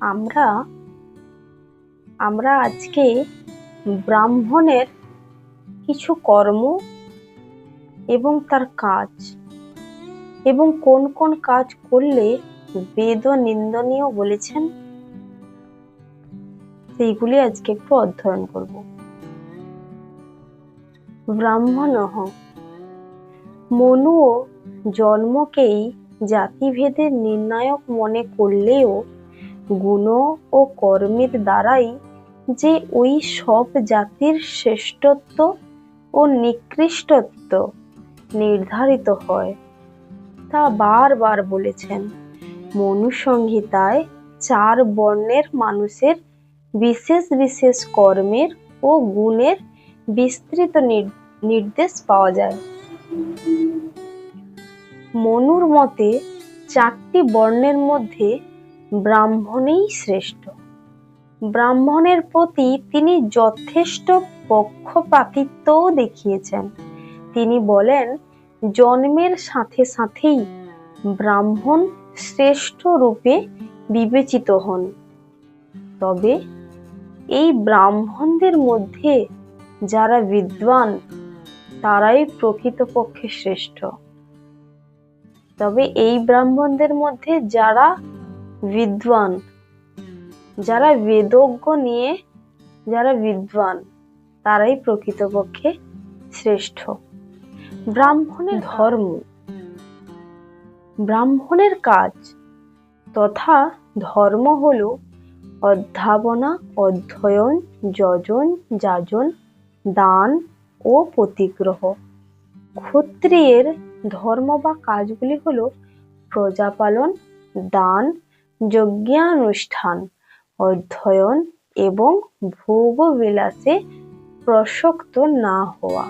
আমরা আমরা আজকে ব্রাহ্মণের কিছু কর্ম এবং তার কাজ এবং কোন কোন কাজ করলে বেদ নিন্দনীয় বলেছেন, সেইগুলি আজকে একটু অধ্যয়ন করব। ব্রাহ্মণ, মনুও জন্মকেই জাতিভেদের নির্ণায়ক মনে করলেও গুণ ও কর্মের দ্বারাই যে ওই সব জাতির শ্রেষ্ঠত্ব ও নিকৃষ্টত্ব নির্ধারিত হয়, তা বারবার বলেছেন। মনুসংহিতায় চার বর্ণের মানুষের বিশেষ বিশেষ কর্মের ও গুণের বিস্তৃত নির- নির্দেশ পাওয়া যায়। মনুর মতে চারটি বর্ণের মধ্যে ব্রাহ্মণেই শ্রেষ্ঠ। ব্রাহ্মণের প্রতি তিনি যথেষ্ট পক্ষপাতিত্বও দেখিয়েছেন। তিনি বলেন, জন্মের সাথে সাথেই ব্রাহ্মণ শ্রেষ্ঠ রূপে বিবেচিত হন। তবে এই ব্রাহ্মণদের মধ্যে যারা বিদ্বান, তারাই প্রকৃতপক্ষে শ্রেষ্ঠ। তবে এই ব্রাহ্মণদের মধ্যে যারা বিদ্বান। যারা বেদজ্ঞ নিয়ে, যারা বিদ্বান, তারাই প্রকৃতপক্ষে শ্রেষ্ঠ। ব্রাহ্মণের ধর্ম, ব্রাহ্মণের কাজ, তথা ধর্ম হলো অধ্যাপনা অধ্যয়ন, যজন, যাজন, দান ও প্রতিগ্রহ। ক্ষত্রিয়ের ধর্ম বা কাজগুলি হলো প্রজাপালন, দান যজ্ঞানুষ্ঠান, অধ্যয়ন এবং ভোগবিলাসে প্রসক্ত না হওয়া।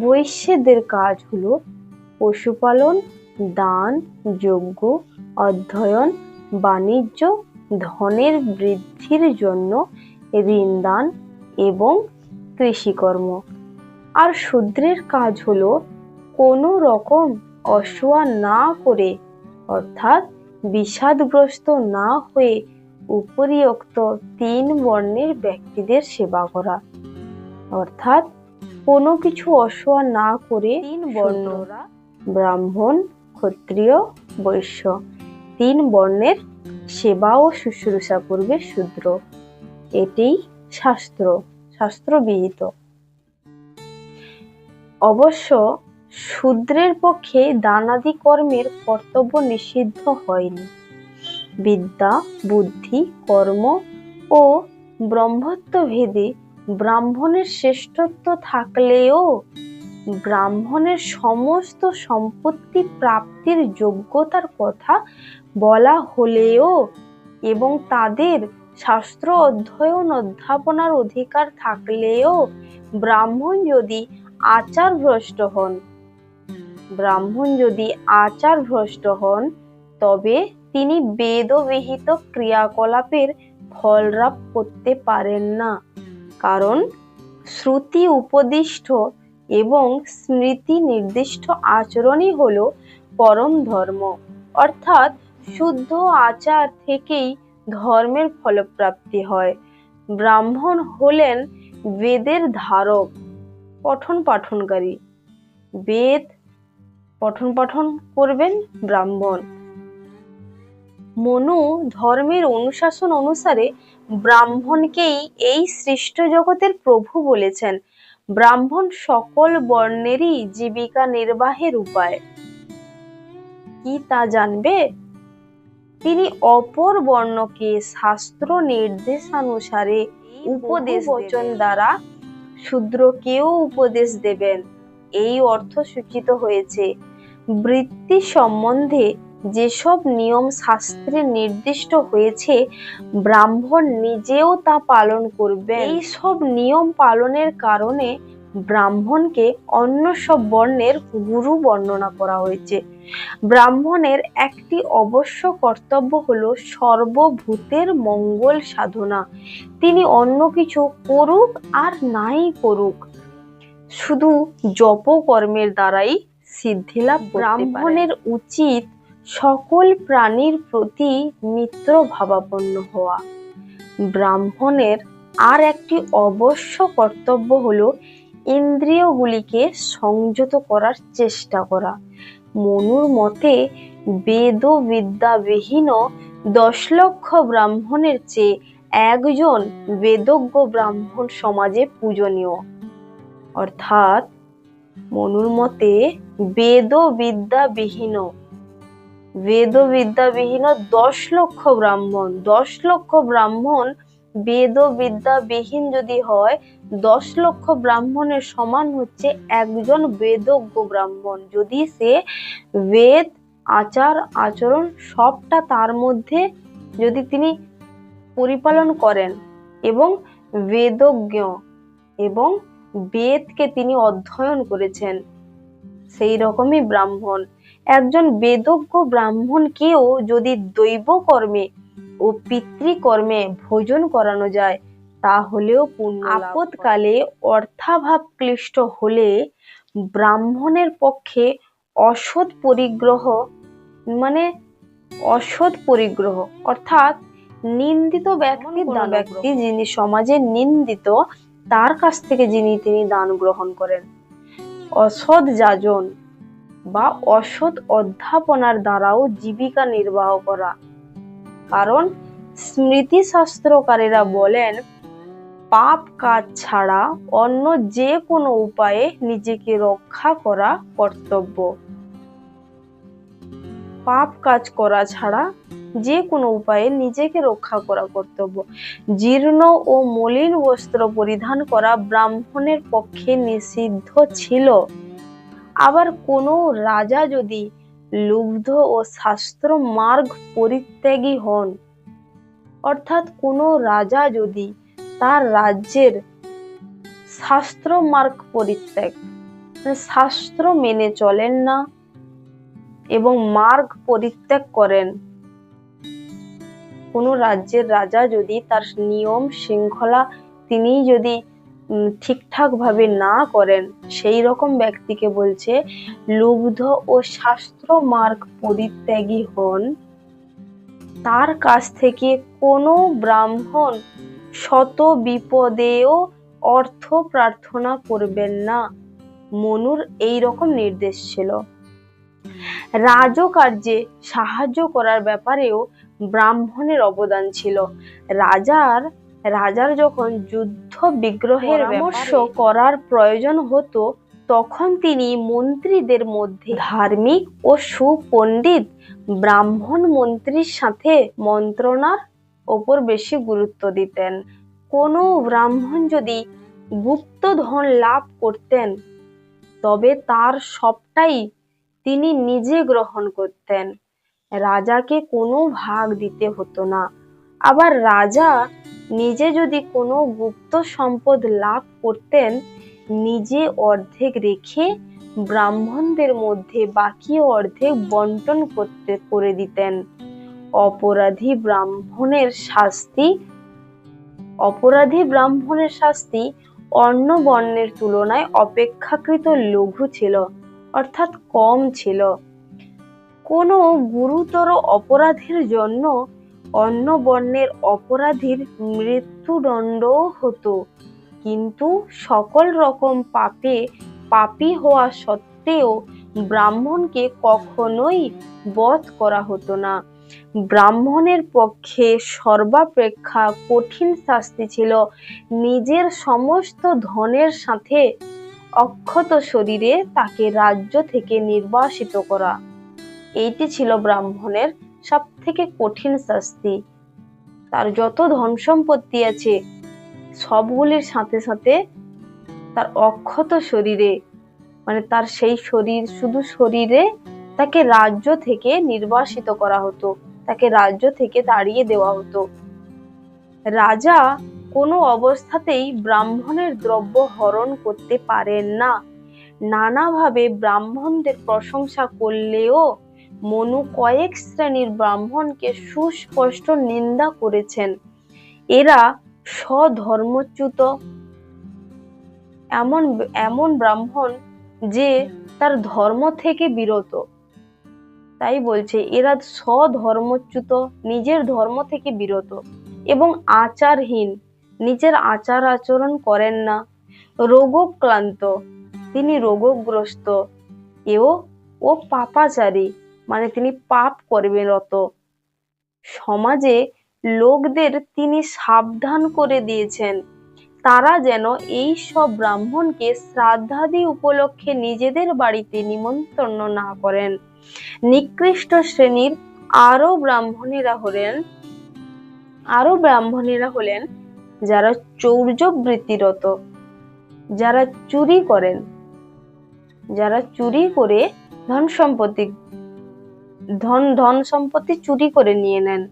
বৈশ্যদের কাজ হলো পশুপালন, দান, যজ্ঞ, অধ্যয়ন, বাণিজ্য, ধনের বৃদ্ধির জন্য ঋণদান এবং কৃষিকর্ম। আর শূদ্রের কাজ হলো কোনো রকম অসুয়া না করে, অর্থাৎ বিষাদগ্রস্ত না হয়ে উপরিউক্ত তিন বর্ণের ব্যক্তিদের সেবা করা। অর্থাৎ কোনো কিছু অসুয়া না করে তিন বর্ণরা ব্রাহ্মণ ক্ষত্রিয় বৈশ্য। তিন বর্ণের সেবা ও শুশ্রূষা করবে শূদ্র। এটিই শাস্ত্র শাস্ত্রবিহিত। অবশ্য শূদ্রের পক্ষে দানাদি কর্মের কর্তব্য নিষিদ্ধ হয়নি। বিদ্যা, বুদ্ধি, কর্ম ও ব্রহ্মত্ব ভেদে ব্রাহ্মণের শ্রেষ্ঠত্ব থাকলেও ব্রাহ্মণের সমস্ত সম্পত্তি প্রাপ্তির যোগ্যতার কথা বলা হলেও এবং তাদের শাস্ত্র অধ্যয়ন অধ্যাপনার অধিকার থাকলেও ব্রাহ্মণ যদি আচার ভ্রষ্ট হন ব্রাহ্মণ যদি আচার ভ্রষ্ট হন, তবে তিনি বেদবিহিত ক্রিয়াকলাপের ফললাভ করতে পারেন না। কারণ শ্রুতি উপদিষ্ট এবং স্মৃতি নির্দিষ্ট আচরণই হল পরম ধর্ম। অর্থাৎ শুদ্ধ আচার থেকেই ধর্মের ফলপ্রাপ্তি হয়। ব্রাহ্মণ হলেন বেদের ধারক, পঠন পাঠনকারী। বেদ পঠন পাঠন করবেন ব্রাহ্মণ। মনু ধর্মের অনুশাসন অনুসারে ব্রাহ্মণকেই এই সৃষ্ট জগতের প্রভু বলেছেন। ব্রাহ্মণ সকল বর্ণেরই জীবিকা নির্বাহের উপায়। কি তা জানবে? তিনি অপর বর্ণকে শাস্ত্র নির্দেশানুসারে উপদেশ বচন দ্বারা শূদ্রকেও উপদেশ দেবেন। এই অর্থ সূচিত হয়েছে। বৃত্তি সম্বন্ধে যেসব নিয়ম শাস্ত্রে নির্দিষ্ট হয়েছে ব্রাহ্মণ নিজেও তা পালন করবে এই সব নিয়ম পালনের কারণে ব্রাহ্মণকে অন্য সব বর্ণের গুরু বর্ণনা করা হয়েছে। ব্রাহ্মণের একটি অবশ্য কর্তব্য হলো সর্বভূতের মঙ্গল সাধনা। তিনি অন্য কিছু করুক আর নাই করুক। শুধু জপ কর্মের দ্বারাই সিদ্ধি লাভ ব্রাহ্মণের উচিত সকল প্রাণীর প্রতি মিত্র ভাবাপন্ন হওয়া। ব্রাহ্মণের আর একটি অবশ্য কর্তব্য হলো ইন্দ্রিয়গুলিকে সংযত করার চেষ্টা করা। মনুর মতে বেদ বিদ্যাবিহীন দশ লক্ষ ব্রাহ্মণের চেয়ে একজন বেদজ্ঞ ব্রাহ্মণ সমাজে পূজনীয়। অর্থাৎ মনুর মতে বেদ বিদ্যাবিহীন বেদ বিদ্যাবিহীন দশ লক্ষ ব্রাহ্মণ। দশ লক্ষ ব্রাহ্মণ বেদ বিদ্যাবিহীন যদি হয়, দশ লক্ষ ব্রাহ্মণের সমান হচ্ছে একজন বেদজ্ঞ ব্রাহ্মণ। যদি সে বেদ, আচার, আচরণ সবটা তার মধ্যে যদি তিনি পরিপালন করেন এবং বেদজ্ঞ এবং বেদকে তিনি অধ্যয়ন করেছেন সেই রকমই ব্রাহ্মণ। একজন বেদজ্ঞ ব্রাহ্মণকেও যদি দৈব কর্মে ও পিতৃকর্মে ভোজন করানো যায় তাহলেও পুণ্য আপদকালে অর্থাভাব ক্লিষ্ট হলে ব্রাহ্মণের পক্ষে অসৎ পরিগ্রহ মানে অসৎ পরিগ্রহ অর্থাৎ নিন্দিত ব্যক্তি দান ব্যক্তি যিনি সমাজে নিন্দিত তার কাছ থেকে যিনি তিনি দান গ্রহণ করেন। অসৎ যাজন বা অসৎ অধ্যাপনার দ্বারাও জীবিকা নির্বাহ করা। কারণ স্মৃতিশাস্ত্রকারীরা বলেন, পাপ কাজ ছাড়া অন্য যে কোনো উপায়ে নিজেকে রক্ষা করা কর্তব্য। পাপ কাজ করা ছাড়া যে কোনো উপায়ে নিজেকে রক্ষা করা কর্তব্য। জীর্ণ ও মলিন বস্ত্র পরিধান করা ব্রাহ্মণের পক্ষে নিষিদ্ধ ছিল। আবার কোনো রাজা যদি লুব্ধ ও শাস্ত্র মার্গ পরিত্যাগী হন, অর্থাৎ কোনো রাজা যদি তার রাজ্যের শাস্ত্র মার্গ পরিত্যাগ মানে শাস্ত্র মেনে চলেন না এবং মার্গ পরিত্যাগ করেন কোনো রাজ্যের রাজা যদি তার নিয়ম শৃঙ্খলা তিনি যদি ঠিকঠাক ভাবে না করেন, সেই রকম ব্যক্তিকে বলছে, লুব্ধ ও শাস্ত্র মার্গ পরিত্যাগী হন। তার কাছ থেকে কোনো ব্রাহ্মণ শত বিপদেও অর্থ প্রার্থনা করবেন না। মনুর এই রকম নির্দেশ ছিল। রাজকার্যে সাহায্য করার ব্যাপারেও ব্রাহ্মণের অবদান ছিল। রাজার রাজার যখন যুদ্ধ বিগ্রহের পরামর্শ করার প্রয়োজন হতো তখন তিনি মন্ত্রীদের মধ্যে ধার্মিক ও সুপণ্ডিত ব্রাহ্মণ মন্ত্রীর সাথে মন্ত্রণার ওপর বেশি গুরুত্ব দিতেন। কোনো ব্রাহ্মণ যদি গুপ্ত ধন লাভ করতেন তবে তার সবটাই তিনি নিজে গ্রহণ করতেন। রাজাকে কোনো ভাগ দিতে হতো না। আবার রাজা নিজে যদি কোনো গুপ্ত সম্পদ লাভ করতেন, নিজে অর্ধেক রেখে ব্রাহ্মণদের মধ্যে বাকি অর্ধেক বন্টন করতে, করে দিতেন। অপরাধী ব্রাহ্মণের শাস্তি, অপরাধী ব্রাহ্মণের শাস্তি অন্য বর্ণের তুলনায় অপেক্ষাকৃত লঘু ছিল, অর্থাৎ কম ছিল। কোনো গুরুতর অপরাধের জন্য অন্য বর্ণের অপরাধীর মৃত্যুদণ্ডও হতো। কিন্তু সকল রকম পাপে পাপী হওয়া সত্ত্বেও ব্রাহ্মণকে কখনোই বধ করা হতো না। ব্রাহ্মণের পক্ষে সর্বাপেক্ষা কঠিন শাস্তি ছিল নিজের সমস্ত ধনের সাথে অক্ষত শরীরে তাকে রাজ্য থেকে নির্বাসিত করা। এইটি ছিল ব্রাহ্মণের সব থেকে কঠিন শাস্তি। তার যত ধন সম্পত্তি আছে, সবগুলির সাথে সাথে তার অক্ষত শরীরে মানে তার সেই শরীর, শুধু শরীরে তাকে রাজ্য থেকে নির্বাসিত করা হতো, তাকে রাজ্য থেকে তাড়িয়ে দেওয়া হতো। রাজা কোনো অবস্থাতেই ব্রাহ্মণের দ্রব্য হরণ করতে পারেন না। নানাভাবে ব্রাহ্মণদের প্রশংসা করলেও মনু কয়েক শ্রেণির ব্রাহ্মণকে সুস্পষ্ট নিন্দা করেছেন। এরা স্বধর্মচ্যুত। এমন এমন ব্রাহ্মণ যে তার ধর্ম থেকে বিরত। তাই বলছে, এরা স্বধর্মচ্যুত, নিজের ধর্ম থেকে বিরত এবং আচারহীন। নিজের আচার আচরণ করেন না। রোগক্লান্ত। তিনি রোগগ্রস্ত। এও, ও পাপাচারী। মানে তিনি পাপ করবে রত সমাজে লোকদের তিনি সাবধান করে দিয়েছেন। তারা যেন এই সব ব্রাহ্মণকে শ্রাদ্ধাদি উপলক্ষে নিজেদের বাড়িতে নিমন্ত্রণ না করেন। নিকৃষ্ট শ্রেণির আরও ব্রাহ্মণেরা হলেন, আরও ব্রাহ্মণেরা হলেন যারা চৌর্যবৃত্তিরত, যারা চুরি করেন, যারা চুরি করে ধন সম্পত্তি ধন ধন সম্পত্তি চুরি করে নিয়ে নেন।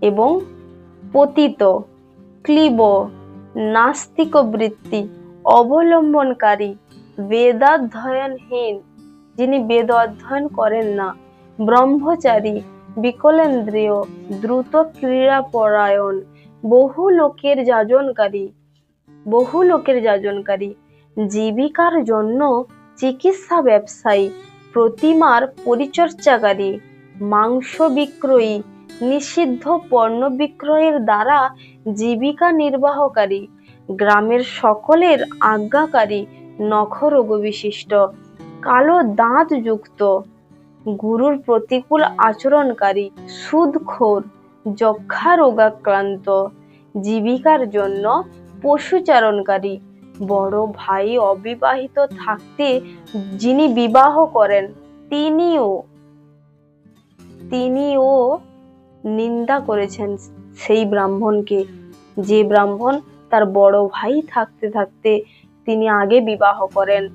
এবং পতিত, ক্লিব নাস্তিক বৃত্তি অবলম্বনকারী, বেদাধ্যয়নহীন, যিনি বেদ অধ্যয়ন করেন না, ব্রহ্মচারী, বিকলেন্দ্রীয়, দ্রুত ক্রীড়াপরায়ণ, বহু লোকের যাজনকারী, বহু লোকের যাজনকারী, জীবিকার জন্য চিকিৎসা ব্যবসায়ী প্রতিমার পরিচর্যাকারী মাংস বিক্রয়ী, নিষিদ্ধ পণ্য বিক্রয়ের দ্বারা জীবিকা নির্বাহকারী, গ্রামের সকলের আজ্ঞাকারী নখরোগ বিশিষ্ট কালো দাঁত যুক্ত গুরুর প্রতিকূল আচরণকারী, সুদখোর, যক্ষা রোগাক্রান্ত, জীবিকার জন্য পশুচারণকারী বড় ভাই অবিবাহিত থাকতে যিনি বিবাহ করেন, তিনিও তিনিও নিন্দা করেছেন সেই ব্রাহ্মণকে। যে ব্রাহ্মণ তার বড় ভাই থাকতে থাকতে তিনি আগে বিবাহ করেন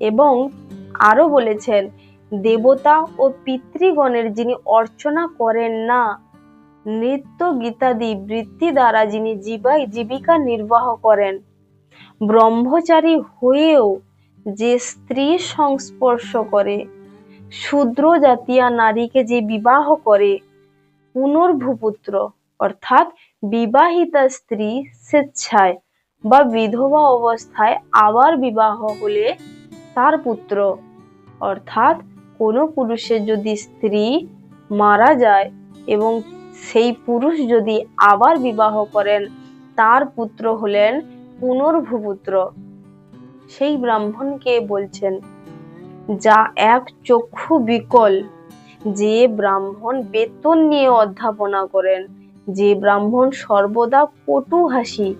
এবং আরও বলেছেন, দেবতা ও পিতৃগণের যিনি অর্চনা করেন না, নৃত্য গীতাদি বৃত্তি দ্বারা যিনি জীবিকা নির্বাহ করেন ব্রহ্মচারী হয়েও যে স্ত্রী সংস্পর্শ করে, শূদ্র জাতীয় নারীকে যে বিবাহ করে, পুনর্ভূপুত্র, অর্থাৎ বিবাহিতা স্ত্রী স্বেচ্ছায় বা বিধবা অবস্থায় আবার বিবাহ হলে তার পুত্র, অর্থাৎ কোনো পুরুষের যদি স্ত্রী মারা যায় এবং সেই পুরুষ যদি আবার বিবাহ করেন, তার পুত্র হলেন পুনর্ভূপুত্র সেই ব্রাহ্মণকে বলছেন, যা এক চক্ষু বিকল, যে ব্রাহ্মণ বেতন নিয়ে অধ্যাপনা করেন, যে ব্রাহ্মণ সর্বদা কটু হাসি,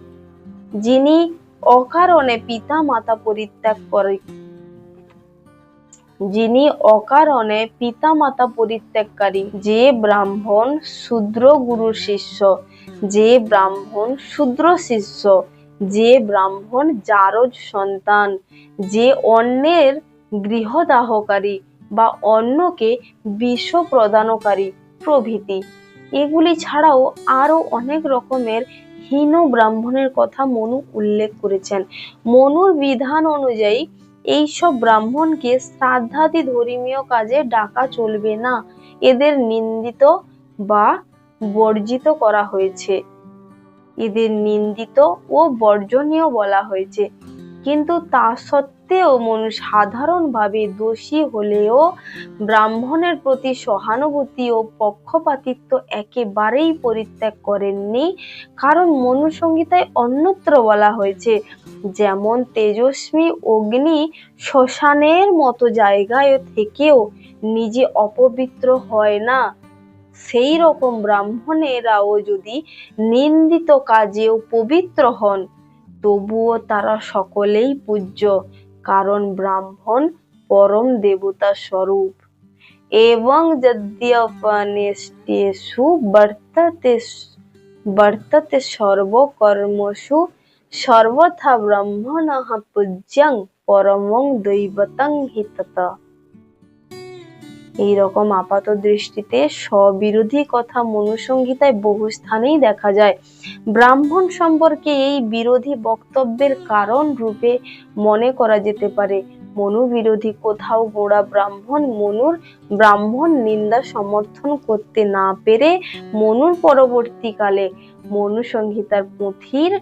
যিনি অকারণে পিতা মাতা পরিত্যাগ করে যিনি অকারণে পিতা মাতা পরিত্যাগকারী, যে ব্রাহ্মণ শূদ্র গুরুর শিষ্য, যে ব্রাহ্মণ শূদ্র শিষ্য যে ব্রাহ্মণ জারজ সন্তান, যে অন্যের গৃহদাহকারী বা অন্যকে বিষ প্রদানকারী প্রভৃতি। এগুলি ছাড়াও আরও অনেক রকমের হীন ব্রাহ্মণের কথা মনু উল্লেখ করেছেন। মনুর বিধান অনুযায়ী, এইসব ব্রাহ্মণকে শ্রাদ্ধাদি ধর্মীয় কাজে ডাকা চলবে না। এদের নিন্দিত বা বর্জিত করা হয়েছে। এদের নিন্দিত ও বর্জনীয় বলা হয়েছে। কিন্তু তা সত্ত্বেও মনু সাধারণভাবে দোষী হলেও ব্রাহ্মণের প্রতি সহানুভূতি ও পক্ষপাতিত্ব একেবারেই পরিত্যাগ করেননি, কারণ মনুসংহিতায় অন্যত্র বলা হয়েছে, যেমন তেজস্বী অগ্নি শ্মশানের মতো জায়গায় থেকেও নিজে অপবিত্র হয় না। সেই রকম ব্রাহ্মণেরাও যদি নিন্দিত কাজেও পবিত্র হন, তবুও তারা সকলেই পূজ্য, কারণ ব্রাহ্মণ পরম দেবতা স্বরূপ। এবং যদ্যপনিষ্টেষু বর্ততে বর্ততে সর্বকর্মসু, সর্বথা ব্রহ্মণঃ পূজ্যং পরমং দৈবতং হি তত এইরকম আপাত দৃষ্টিতে স্ববিরোধী কথা মনুসংহিতায় বহু স্থানেই দেখা যায়। ব্রাহ্মণ সম্পর্কে এই বিরোধী বক্তব্যের কারণ রূপে মনে করা যেতে পারে। মনুবিরোধী কোথাও গোড়া ব্রাহ্মণ, মনুর ব্রাহ্মণ নিন্দা সমর্থন করতে না পেরে মনুর পরবর্তীকালে মনু সংহিতার পুঁথির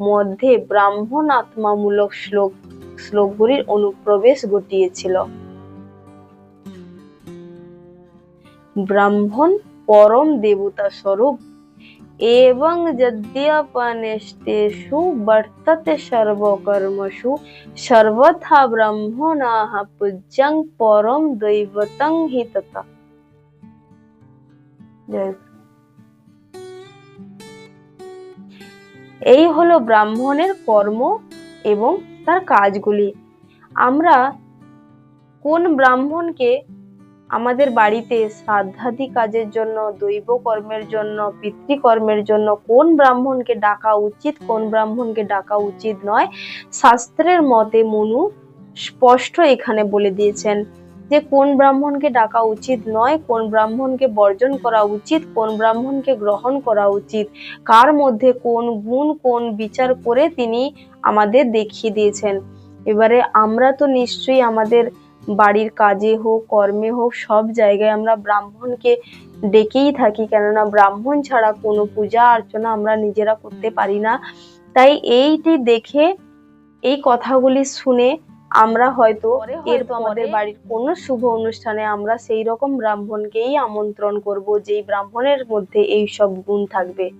মধ্যে ব্রাহ্মণ আত্মামূলক শ্লোক, শ্লোকগুলির অনুপ্রবেশ ঘটিয়েছিল। ব্রাহ্মণ পরম দেবতা স্বরূপ। এবং যদ্যপনেষ্টেষু বর্ততে সর্বকর্মসু, সর্বথা ব্রাহ্মণাঃ পূজ্যং পরম দৈবতং হি তথা এই হলো ব্রাহ্মণের কর্ম এবং তার কাজগুলি। আমরা কোন ব্রাহ্মণকে আমাদের বাড়িতে শ্রাদ্ধাদি কাজের জন্য দৈব কর্মের জন্য, পিতৃকর্মের জন্য কোন ব্রাহ্মণকে ডাকা উচিত, কোন ব্রাহ্মণকে ডাকা উচিত নয়, শাস্ত্রের মতে মনু স্পষ্ট এখানে বলে দিয়েছেন যে কোন ব্রাহ্মণকে ডাকা উচিত নয়, কোন ব্রাহ্মণকে বর্জন করা উচিত, কোন ব্রাহ্মণকে গ্রহণ করা উচিত, কার মধ্যে কোন গুণ, কোন বিচার করে তিনি আমাদের দেখিয়ে দিয়েছেন। এবারে আমরা তো নিশ্চয়ই আমাদের বাড়ির কাজে হোক কর্মে হোক সব জায়গায় আমরা ব্রাহ্মণকে ডেকেই থাকি। কেননা ব্রাহ্মণ ছাড়া কোনো পূজা অর্চনা আমরা নিজেরা করতে পারি না। তাই এইটি দেখে এই কথাগুলি শুনে আমরা হয়তো এরপর আমাদের বাড়ির কোনো শুভ অনুষ্ঠানে আমরা সেই রকম ব্রাহ্মণকেই আমন্ত্রণ করব যেই ব্রাহ্মণের মধ্যে এই সব গুণ থাকবে।